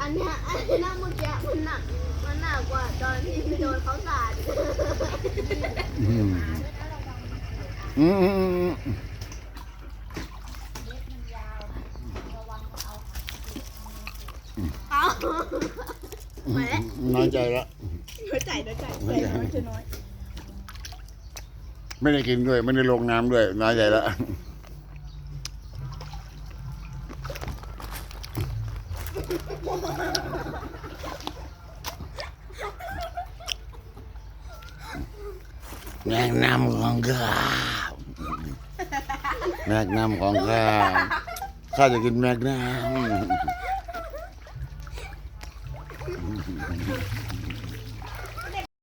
อันนี้ยอันนี้ยเมื่อกี้มันหนักมันหนักกว่าตอนที่โดนเขาสาดอืมอืมน้อยใจละน้อยใจน้อยใจใจน้อยจน้อย ไม่ได้กินด้วย ไม่ได้ลงน้ำด้วยน้อยใจละ แมกน้ำของข้าแมกน้ำของข้าข้าจะกินแมกน้ำ